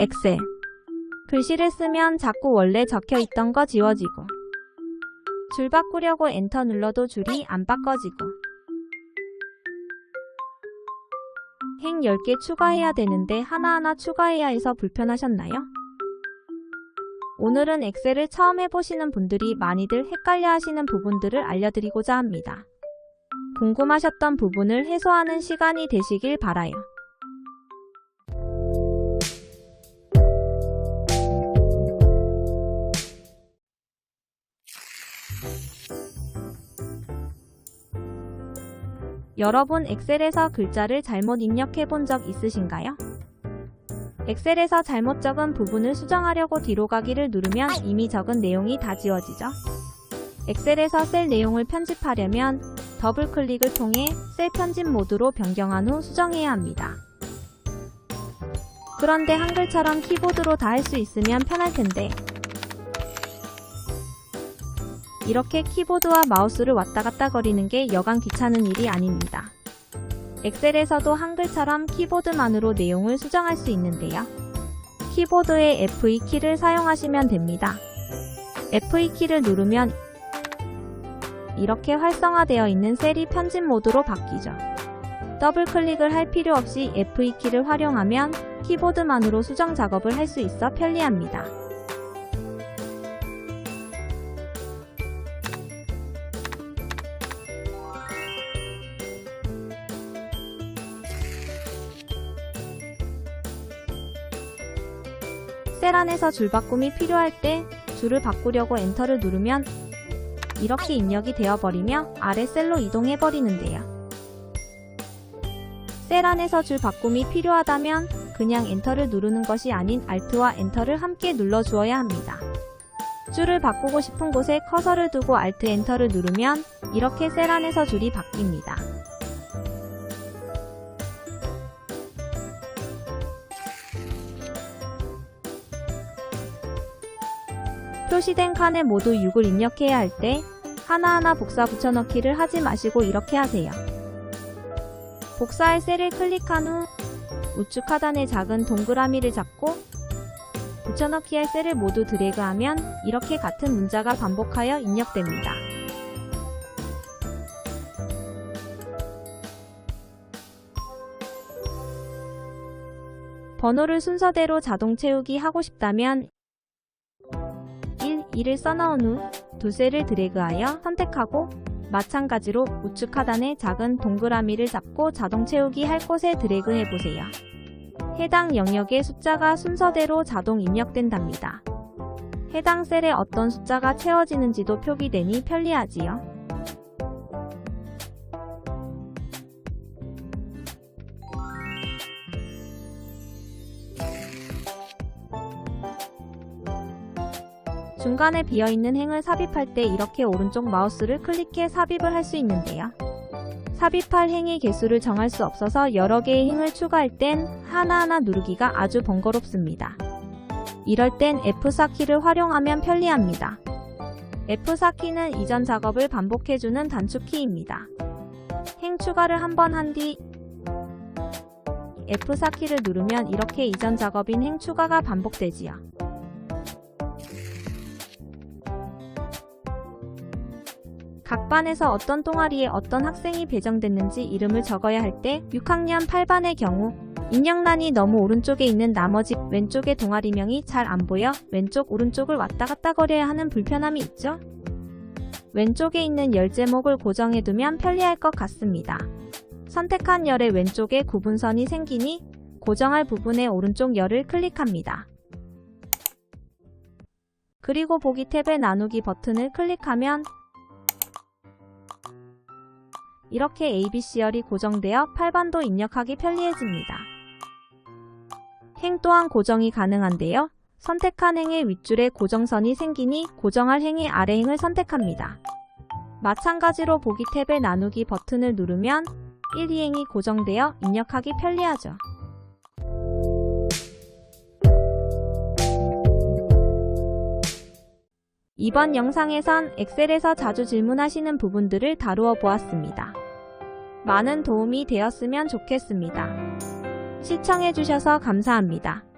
엑셀. 글씨를 쓰면 자꾸 원래 적혀 있던 거 지워지고. 줄 바꾸려고 엔터 눌러도 줄이 안 바꿔지고. 행 10개 추가해야 되는데 하나하나 추가해야 해서 불편하셨나요? 오늘은 엑셀을 처음 해보시는 분들이 많이들 헷갈려 하시는 부분들을 알려드리고자 합니다. 궁금하셨던 부분을 해소하는 시간이 되시길 바라요. 여러분 엑셀에서 글자를 잘못 입력해 본 적 있으신가요? 엑셀에서 잘못 적은 부분을 수정하려고 뒤로 가기를 누르면 이미 적은 내용이 다 지워지죠. 엑셀에서 셀 내용을 편집하려면 더블 클릭을 통해 셀 편집 모드로 변경한 후 수정해야 합니다. 그런데 한글처럼 키보드로 다 할 수 있으면 편할 텐데 이렇게 키보드와 마우스를 왔다 갔다 거리는 게 여간 귀찮은 일이 아닙니다. 엑셀에서도 한글처럼 키보드만으로 내용을 수정할 수 있는데요. 키보드의 F2키를 사용하시면 됩니다. F2키를 누르면 이렇게 활성화되어 있는 셀이 편집 모드로 바뀌죠. 더블 클릭을 할 필요 없이 F2키를 활용하면 키보드만으로 수정 작업을 할 수 있어 편리합니다. 셀 안에서 줄 바꿈이 필요할 때 줄을 바꾸려고 엔터를 누르면 이렇게 입력이 되어버리며 아래 셀로 이동해버리는데요. 셀 안에서 줄 바꿈이 필요하다면 그냥 엔터를 누르는 것이 아닌 Alt와 엔터를 함께 눌러주어야 합니다. 줄을 바꾸고 싶은 곳에 커서를 두고 Alt 엔터를 누르면 이렇게 셀 안에서 줄이 바뀝니다. 표시된 칸에 모두 6을 입력해야 할 때 하나하나 복사 붙여넣기를 하지 마시고 이렇게 하세요. 복사할 셀을 클릭한 후 우측 하단의 작은 동그라미를 잡고 붙여넣기 할 셀을 모두 드래그하면 이렇게 같은 문자가 반복하여 입력됩니다. 번호를 순서대로 자동 채우기 하고 싶다면 1, 2를 써넣은 후두 셀을 드래그하여 선택하고 마찬가지로 우측 하단의 작은 동그라미를 잡고 자동 채우기 할 곳에 드래그 해보세요. 해당 영역의 숫자가 순서대로 자동 입력된답니다. 해당 셀에 어떤 숫자가 채워지는지도 표기되니 편리하지요. 중간에 비어있는 행을 삽입할 때 이렇게 오른쪽 마우스를 클릭해 삽입을 할 수 있는데요. 삽입할 행의 개수를 정할 수 없어서 여러 개의 행을 추가할 땐 하나하나 누르기가 아주 번거롭습니다. 이럴 땐 F4키를 활용하면 편리합니다. F4키는 이전 작업을 반복해주는 단축키입니다. 행 추가를 한 번 한 뒤 F4키를 누르면 이렇게 이전 작업인 행 추가가 반복되지요. 각 반에서 어떤 동아리에 어떤 학생이 배정됐는지 이름을 적어야 할 때 6학년 8반의 경우 입력란이 너무 오른쪽에 있는 나머지 왼쪽의 동아리명이 잘 안 보여 왼쪽 오른쪽을 왔다 갔다 거려야 하는 불편함이 있죠? 왼쪽에 있는 열 제목을 고정해두면 편리할 것 같습니다. 선택한 열의 왼쪽에 구분선이 생기니 고정할 부분의 오른쪽 열을 클릭합니다. 그리고 보기 탭의 나누기 버튼을 클릭하면 이렇게 ABC열이 고정되어 8반도 입력하기 편리해집니다. 행 또한 고정이 가능한데요. 선택한 행의 윗줄에 고정선이 생기니 고정할 행의 아래 행을 선택합니다. 마찬가지로 보기 탭의 나누기 버튼을 누르면 1, 2행이 고정되어 입력하기 편리하죠. 이번 영상에선 엑셀에서 자주 질문하시는 부분들을 다루어 보았습니다. 많은 도움이 되었으면 좋겠습니다. 시청해주셔서 감사합니다.